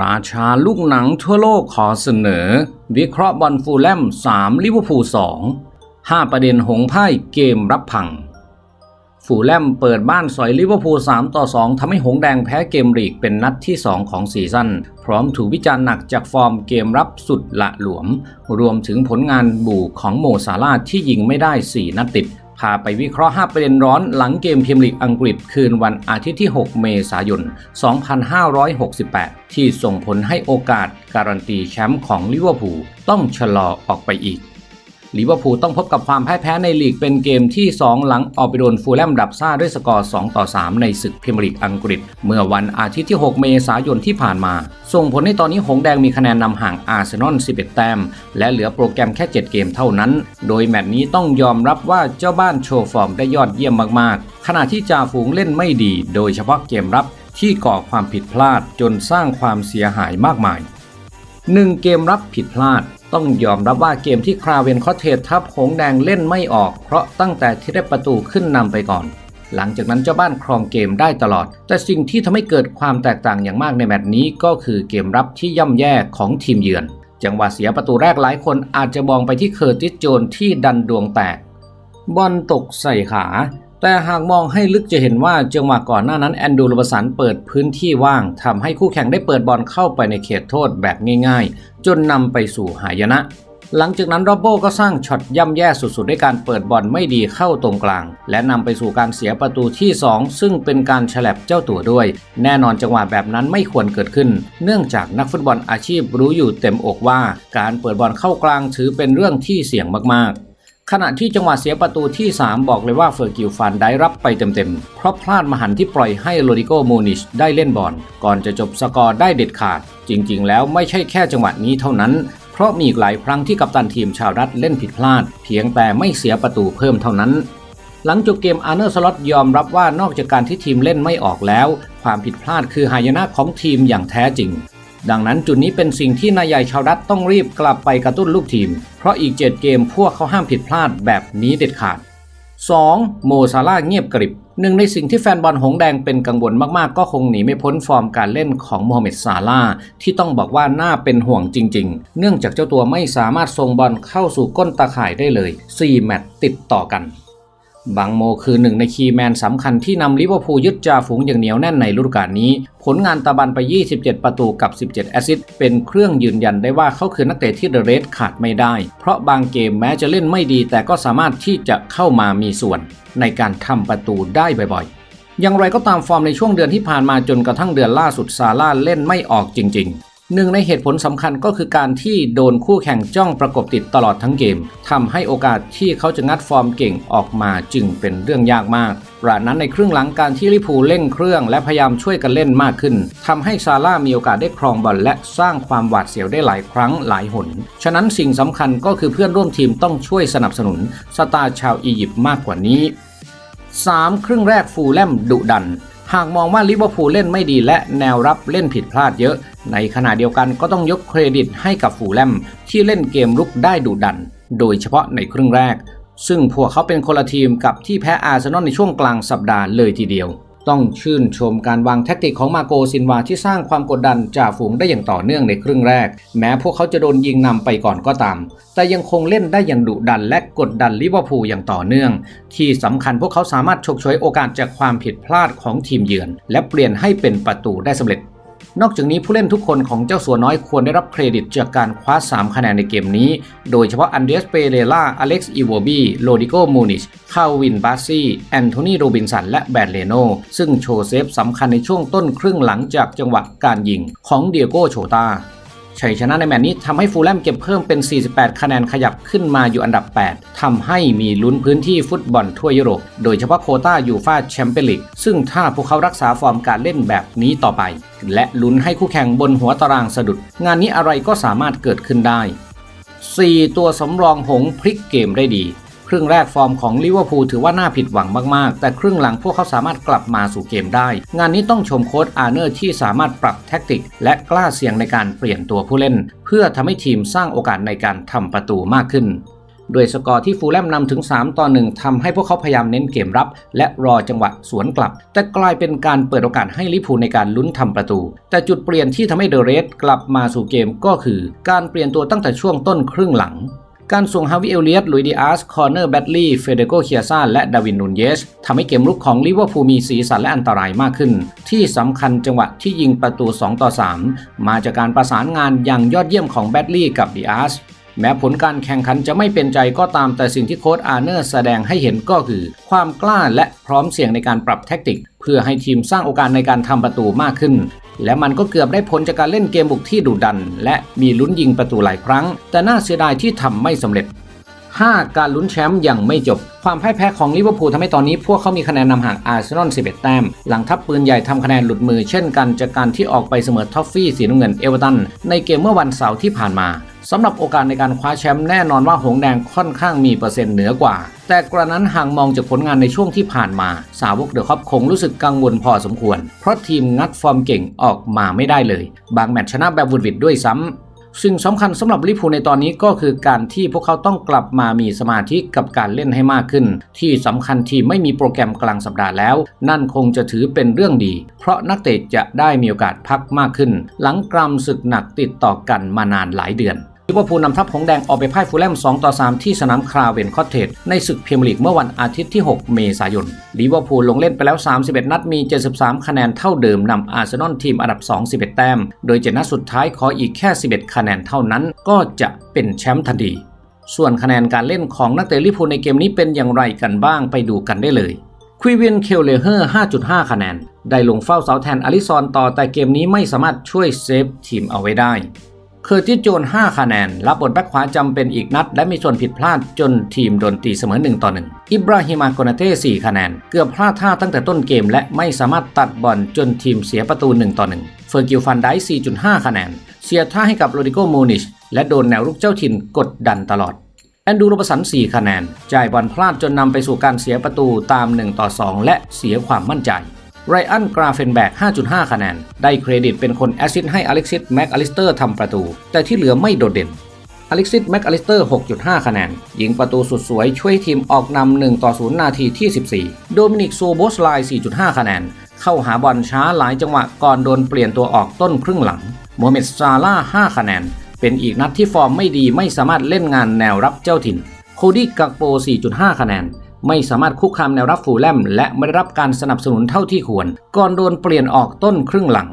ราชาลูกหนังทั่วโลกขอเสนอ วิเคราะห์บอลฟูลแลม 3 ลิเวอร์พูล 2 5 ประเด็นหงพ่เกมรับพัง ฟูลแลมเปิดบ้านสอยลิเวอร์พูล 3 ต่อ 2ทำให้หงแดงแพ้เกมลีกเป็นนัดที่ 2 ของซีซั่น พร้อมถูกวิจารณ์หนักจากฟอร์มเกมรับสุดละหลวม รวมถึงผลงานบูของโมซาลาที่ยิงไม่ได้ 4 นัดติด พาไปวิเคราะห์ 5 ประเด็นร้อนหลังเกมพรีเมียร์ลีกอังกฤษคืนวันอาทิตย์ที่ 6 เมษายน 2568 ที่ส่งผลให้โอกาสการันตีแชมป์ของลิเวอร์พูลต้องชะลอออกไปอีก ลิเวอร์พูลต้องพบกับความพ่ายแพ้ในลีกเป็นเกมที่ 2 หลังออกไปโดนฟูลแลมดับซ่าด้วยสกอร์ 2 ต่อ 3 ในศึกพรีเมียร์ลีกอังกฤษ เมื่อวันอาทิตย์ที่ 6 เมษายนที่ผ่านมา ส่งผลให้ตอนนี้หงแดงมีคะแนนนำห่างอาร์เซนอล 11 แต้ม และเหลือโปรแกรมแค่ 7 เกมเท่านั้น โดยแมตช์นี้ต้องยอมรับว่าเจ้าบ้านโชว์ฟอร์มได้ยอดเยี่ยมมากๆ ขณะที่จ่าฝูงเล่นไม่ดี โดยเฉพาะเกมรับที่ก่อความผิดพลาดจนสร้างความเสียหายมากมายหนึ่งเกมรับผิดพลาด ต้องยอมรับว่าเกมที่คราเวนคอเทสทับหงแดงเล่นไม่ออก เพราะตั้งแต่ที่ได้ประตูขึ้นนำไปก่อน หลังจากนั้นเจ้าบ้านครองเกมได้ตลอด แต่สิ่งที่ทำให้เกิดความแตกต่างอย่างมากในแมตช์นี้ก็คือเกมรับที่ย่ำแย่ของทีมเยือน จังหวะเสียประตูแรกหลายคนอาจจะมองไปที่เคอร์ติสโจนที่ดันดวงแตกบอลตกใส่ขา แต่หากมองให้ลึกจะเห็นว่าจังหวะก่อนหน้านั้นแอนดูโรบสันเปิดพื้นที่ว่างทำให้คู่แข่งได้เปิดบอลเข้าไปในเขตโทษแบบง่ายๆ จนนำไปสู่หายนะ หลังจากนั้นโรบโบก็สร้างช็อตย่ำแย่สุดๆ ด้วยการเปิดบอลไม่ดีเข้าตรงกลาง และนำไปสู่การเสียประตูที่ 2 ซึ่งเป็นการฉลับเจ้าตัวด้วย แน่นอนจังหวะแบบนั้นไม่ควรเกิดขึ้น เนื่องจากนักฟุตบอลอาชีพรู้อยู่เต็มอกว่า การเปิดบอลเข้ากลางถือเป็นเรื่องที่เสี่ยงมากๆ ขณะที่จังหวะเสียประตูที่ 3 บอกเลยว่าเฟอร์กิลฟันได้รับไปเต็มๆ เพราะพลาดมหันที่ปล่อยให้โรดิโกมูนิชได้เล่นบอลก่อนจะจบสกอร์ได้เด็ดขาด จริงๆ แล้วไม่ใช่แค่จังหวะนี้เท่านั้น เพราะมีอีกหลายครั้งที่กัปตันทีมชาวรัฐเล่นผิดพลาด เพียงแต่ไม่เสียประตูเพิ่มเท่านั้น หลังจบเกมอาร์เนอร์สล็อตยอมรับว่านอกจากการที่ทีมเล่นไม่ออกแล้ว ความผิดพลาดคือหายนะของทีมอย่างแท้จริง ดังนั้นจุดนี้เป็นสิ่งที่นายใหญ่ชาวรัฐต้องรีบกลับไปกระตุ้นลูกทีม เพราะอีก 7 เกมพวกเขาห้ามผิดพลาดแบบนี้เด็ดขาด 2. โมซาลาเงียบกริบหนึ่งในสิ่งที่แฟนบอลหงแดงเป็นกังวลมากๆ ก็คงหนีไม่พ้นฟอร์มการเล่นของโมฮัมเหม็ดซาลาที่ต้องบอกว่าน่าเป็นห่วงจริง ๆ เนื่องจากเจ้าตัวไม่สามารถส่งบอลเข้าสู่ก้นตาข่ายได้เลย 4 แมตช์ติดต่อกัน บังโมคือหนึ่งในคีย์แมนสำคัญที่นำลิเวอร์พูลยึดจ่าฝูงอย่างเหนียวแน่นในฤดูกาลนี้ ผลงานตะบันไป 27 ประตูกับ 17 แอสซิสต์เป็นเครื่องยืนยันได้ว่าเขาคือนักเตะที่เดอะเรสขาดไม่ได้ เพราะบางเกมแม้จะเล่นไม่ดี แต่ก็สามารถที่จะเข้ามามีส่วน ในการทำประตูได้บ่อยๆ อย่างไรก็ตามฟอร์มในช่วงเดือนที่ผ่านมาจนกระทั่งเดือนล่าสุดซาร่าเล่นไม่ออกจริง ๆ หนึ่งในเหตุผลสำคัญก็คือการที่โดนคู่แข่งจ้องประกบติดตลอดทั้งเกมทำให้โอกาสที่เขาจะงัดฟอร์มเก่งออกมาจึงเป็นเรื่องยากมากปราะนั้นในครึ่งหลังการที่ลิพูเร่งเครื่องและพยายามช่วยกันเล่นมากขึ้นทำให้ซาร่ามีโอกาสได้ครองบอลและสร้างความหวาดเสียวได้หลายครั้งหลายหน ฉะนั้นสิ่งสำคัญก็คือเพื่อนร่วมทีมต้องช่วยสนับสนุนสตาร์ชาวอียิปต์มากกว่านี้ 3. ครึ่งแรกฟูลแลมดุดัน หากมองว่าลิเวอร์พูลเล่นไม่ดีและแนวรับเล่นผิดพลาดเยอะ ในขณะเดียวกันก็ต้องยกเครดิตให้กับฟูแลมที่เล่นเกมรุกได้ดุดัน โดยเฉพาะในครึ่งแรก ซึ่งพวกเขาเป็นคนละทีมกับที่แพ้อาร์เซนอลในช่วงกลางสัปดาห์เลยทีเดียว ต้องชื่นชมการวางแท็กติกของมาโกซินวาที่สร้างความกดดันจ่าฝูงได้อย่างต่อเนื่องในครึ่งแรก แม้พวกเขาจะโดนยิงนำไปก่อนก็ตาม แต่ยังคงเล่นได้อย่างดุดันและกดดันลิเวอร์พูลอย่างต่อเนื่อง ที่สำคัญพวกเขาสามารถฉกฉวยโอกาสจากความผิดพลาดของทีมเยือน และเปลี่ยนให้เป็นประตูได้สำเร็จ นอกจากนี้ผู้เล่นทุกคนของเจ้าสัวน้อยควรได้รับเครดิตจากการคว้า 3 คะแนนในเกมนี้ โดยเฉพาะอันเดรสเปเรล่า อเล็กซ์อีโวบีโรดิโกมูนิช คาวินบาซี่ แอนโทนีโรบินสัน และแบดเลโน ซึ่งโชว์เซฟสำคัญในช่วงต้นครึ่งหลังจากจังหวะการยิงของเดียโกโชตา ชัยชนะในแมตช์นี้ทำให้ฟูลแลมเก็บเพิ่มเป็น 48 คะแนนขยับขึ้นมาอยู่อันดับ 8ทำให้มีลุ้นพื้นที่ฟุตบอลทั่วยุโรป โดยเฉพาะโคต้ายูฟาแชมเปี้ยนลีกซึ่งถ้าพวกเขารักษาฟอร์มการเล่นแบบนี้ต่อไป และลุ้นให้คู่แข่งบนหัวตารางสะดุด งานนี้อะไรก็สามารถเกิดขึ้นได้ 4 ตัวสำรองหงพลิกเกมได้ดี ครึ่งแรกฟอร์มของลิเวอร์พูลถือว่าน่าผิดหวังมากๆ แต่ครึ่งหลังพวกเขาสามารถกลับมาสู่เกมได้ งานนี้ต้องชมโค้ชอาร์เนอร์ที่สามารถปรับแท็กติก และกล้าเสี่ยงในการเปลี่ยนตัวผู้เล่น เพื่อทำให้ทีมสร้างโอกาสในการทำประตูมากขึ้นด้วยสกอร์ที่ฟูลแลมนำถึง 3 ต่อ 1ทำให้พวกเขาพยายามเน้นเกมรับ และรอจังหวะสวนกลับ แต่กลายเป็นการเปิดโอกาสให้ลิเวอร์พูลในการลุ้นทำประตู แต่จุดเปลี่ยนที่ทำให้เดอะเรสกลับมาสู่เกมก็คือ การเปลี่ยนตัวตั้งแต่ช่วงต้นครึ่งหลัง การส่งฮาวิเอลเลียตลุยดิอาส คอร์เนอร์แบดลีย์ เฟเดโกเคียซาและดาวินนูนเยสทำให้เกมลุกของลิเวอร์พูลมีสีสันและอันตรายมากขึ้น ที่สำคัญจังหวะที่ยิงประตู 2 ต่อ 3 มาจากการประสานงานอย่างยอดเยี่ยมของแบดลีย์กับดิอาส แม้ผลการแข่งขันจะไม่เป็นใจก็ตามแต่สิ่งที่โค้ชอาร์เนอร์แสดงให้เห็นก็คือ ความกล้าและพร้อมเสี่ยงในการปรับแทคติก เพื่อให้ทีมสร้างโอกาสในการทำประตูมากขึ้น และมันก็เกือบได้ผลจากการเล่นเกมบุกที่ดุดัน และมีลุ้นยิงประตูหลายครั้ง แต่น่าเสียดายที่ทำไม่สำเร็จ 5. การลุ้นแชมป์ยังไม่จบ ความพ่ายแพ้ของลิเวอร์พูลทำให้ตอนนี้พวกเขามีคะแนนนำห่างอาร์เซนอล 11 แต้ม หลังทัพปืนใหญ่ทำคะแนนหลุดมือเช่นกันจากการที่ออกไปเสมอท็อฟฟี่สีน้ำเงินเอเวอร์ตันในเกมเมื่อวันเสาร์ที่ผ่านมาสำหรับโอกาสในการคว้าแชมป์แน่นอนว่าหงแดงค่อนข้างมีเปอร์เซ็นต์เหนือกว่า แต่กระนั้นหากมองจากผลงานในช่วงที่ผ่านมา สาวกเดอะคอปคงรู้สึกกังวลพอสมควร เพราะทีมงัดฟอร์มเก่งออกมาไม่ได้เลย บางแมตช์ชนะแบบวุดวิดด้วยซ้ำ สิ่งสำคัญสำหรับลิพูในตอนนี้ก็คือการที่พวกเขาต้องกลับมามีสมาธิกับการเล่นให้มากขึ้น ที่สำคัญที่ไม่มีโปรแกรมกลางสัปดาห์แล้ว นั่นคงจะถือเป็นเรื่องดี เพราะนักเตะจะได้มีโอกาสพักมากขึ้น หลังกรำศึกหนักติดต่อกันมานานหลายเดือน ลิเวอร์พูลนำทัพหงแดงออกไปพ่ายฟูลแลม 2 ต่อ 3 ที่สนามคราเวนคอตเทจในศึกพรีเมียร์ลีกเมื่อวันอาทิตย์ที่ 6 เมษายนลิเวอร์พูลลงเล่นไปแล้ว 31 นัดมี 73 คะแนนเท่าเดิมนำอาร์เซนอลทีมอันดับ 2 11 แต้ม โดยเจนัดสุดท้ายขออีกแค่ 11 คะแนนเท่านั้น ก็จะเป็นแชมป์ทันทีส่วนคะแนนการเล่นของนักเตะลิเวอร์พูลในเกมนี้เป็นอย่างไรกันบ้างไปดูกันได้เลยควีเวนเคลเลเฮอร์ 5.5 คะแนน ได้ลงเฝ้าเสาแทนอลิซอนต่อแต่เกมนี้ไม่สามารถช่วยเซฟทีมเอาไว้ได้ คอร์ติสโจน5คะแนน รับบทแบ็คขวาจำเป็นอีกนัด และมีส่วนผิดพลาดจนทีมโดนตีเสมอ1ต่อ1อิบราฮิมาโกนาเต้4คะแนน เกือบพลาดท่าตั้งแต่ต้นเกม และไม่สามารถตัดบอลจนทีมเสียประตู1ต่อ1เฟอร์กิลฟันได4.5 คะแนน เสียท่าให้กับโรดิโกโมนิช และโดนแนวรุกเจ้าถิ่นกดดันตลอดแอนดูโรบสัน 4 คะแนน จ่ายบอลพลาดจนนำไปสู่การเสียประตูตาม 1 ต่อ 2 และเสียความมั่นใจ ไรอันกราเฟนแบก 5.5 คะแนน ได้เครดิตเป็นคนแอสซิสต์ให้อเล็กซิสแม็กอลิสเตอร์ทำประตู แต่ที่เหลือไม่โดดเด่น อเล็กซิสแม็กอลิสเตอร์ 6.5 คะแนน ยิงประตูสุดสวยช่วยทีมออกนำ1ต่อ0นาทีที่ 14 โดมินิกโซโบสไล 4.5 คะแนน เข้าหาบอลช้าหลายจังหวะก่อนโดนเปลี่ยนตัวออกต้นครึ่งหลังโมเมดซาร่า 5 คะแนน เป็นอีกนัดที่ฟอร์มไม่ดีไม่สามารถเล่นงานแนวรับเจ้าถิ่น โคดี้กักโป 4.5 คะแนน ไม่สามารถคุกคามแนวรับฟูลแลมและไม่ได้รับการสนับสนุนเท่าที่ควร ก่อนโดนเปลี่ยนออกต้นครึ่งหลัง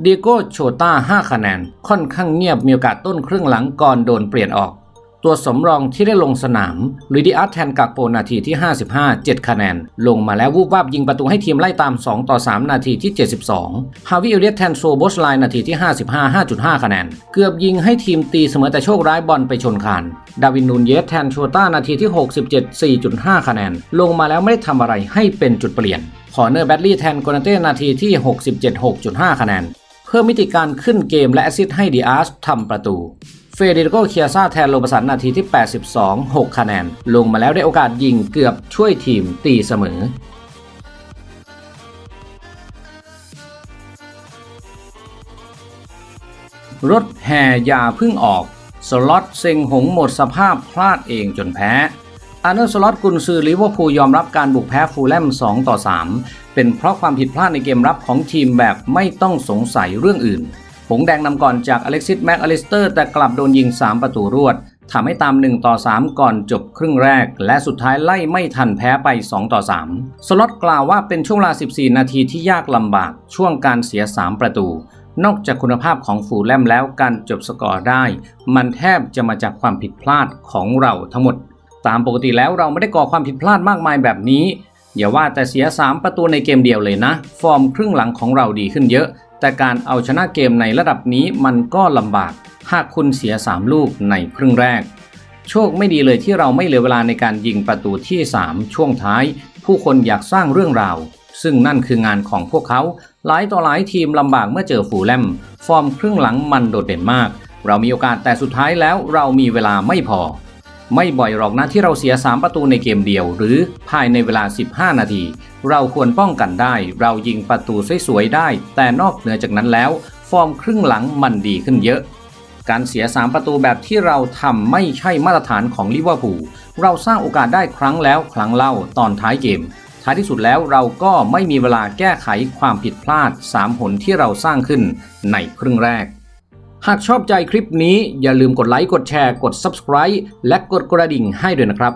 เดียโกโชตา5คะแนน ค่อนข้างเงียบมีโอกาสต้นครึ่งหลังก่อนโดนเปลี่ยนออก ตัวสำรองที่ได้ลงสนามลุยดิอาร์ตแทนกักโปนาทีที่ 55 7 คะแนน ลงมาแล้ววูบวาบยิงประตูให้ทีมไล่ตาม 2 ต่อ 3 นาทีที่ 72 ฮาวิเอเลียตแทนโซโบสไลน์นาทีที่ 55 5.5 คะแนน เกือบยิงให้ทีมตีเสมอแต่โชคร้ายบอลไปชนคาน ดาวินนูนเยสแทนโชต้านาทีที่ 67 4.5 คะแนน ลงมาแล้วไม่ได้ทำอะไรให้เป็นจุดเปลี่ยน คอร์เนอร์แบดลี่แทนโกนาเต้นาทีที่ 67 6.5 คะแนน เพิ่มมิติการขึ้นเกมและแอซิสให้ดิอาสทำประตู เฟเดริโกเคียซาแทนโรบสันนาทีที่ 82 6 คะแนน ลงมาแล้วได้โอกาสยิงเกือบช่วยทีมตีเสมอ รถแห่ยาพึ่งออก สล็อตเซ็งหงหมดสภาพพลาดเองจนแพ้อาร์เนอร์สล็อตกุนซือลิเวอร์พูลยอมรับการบุกแพ้ฟูลแลม 2 ต่อ 3 เป็นเพราะความผิดพลาดในเกมรับของทีมแบบไม่ต้องสงสัยเรื่องอื่น หงแดงนำก่อนจากอเล็กซิสแม็กอลิสเตอร์แต่กลับโดนยิง 3 ประตูรวดทำให้ตาม 1 ต่อ 3 ก่อนจบครึ่งแรก และสุดท้ายไล่ไม่ทันแพ้ไป 2 ต่อ 3 สล็อตกล่าวว่าเป็นช่วงเวลา 14 นาทีที่ยากลำบาก ช่วงการเสีย 3 ประตู นอกจากคุณภาพของฟูแลมแล้วการจบสกอร์ได้ มันแทบจะมาจากความผิดพลาดของเราทั้งหมด ตามปกติแล้วเราไม่ได้ก่อความผิดพลาดมากมายแบบนี้อย่าว่าแต่เสีย 3 ประตูในเกมเดียวเลยนะ ฟอร์มครึ่งหลังของเราดีขึ้นเยอะ แต่การเอาชนะเกมในระดับนี้มันก็ลำบาก หากคุณเสีย 3 ลูกในครึ่งแรก โชคไม่ดีเลยที่เราไม่เหลือเวลาในการยิงประตูที่ 3 ช่วงท้าย ผู้คนอยากสร้างเรื่องราว ซึ่งนั่นคืองานของพวกเขา หลายต่อหลายทีมลำบากเมื่อเจอฟูแลม ฟอร์มครึ่งหลังมันโดดเด่นมาก เรามีโอกาสแต่สุดท้ายแล้วเรามีเวลาไม่พอ ไม่บ่อยหรอกนะที่เราเสีย 3 ประตูในเกมเดียว หรือภายในเวลา 15 นาที เราควรป้องกันได้ เรายิงประตูสวยๆได้ แต่นอกเหนือจากนั้นแล้ว ฟอร์มครึ่งหลังมันดีขึ้นเยอะ การเสีย 3 ประตูแบบที่เราทำไม่ใช่มาตรฐานของลิเวอร์พูลเราสร้างโอกาสได้ครั้งแล้วครั้งเล่าตอนท้ายเกม ท้ายที่สุดแล้วเราก็ไม่มีเวลาแก้ไขความผิดพลาด 3 ผลที่เราสร้างขึ้นในครึ่งแรก หากชอบใจคลิปนี้อย่าลืมกดไลค์ กดแชร์ กด Subscribe และกดกระดิ่งให้ด้วยนะครับ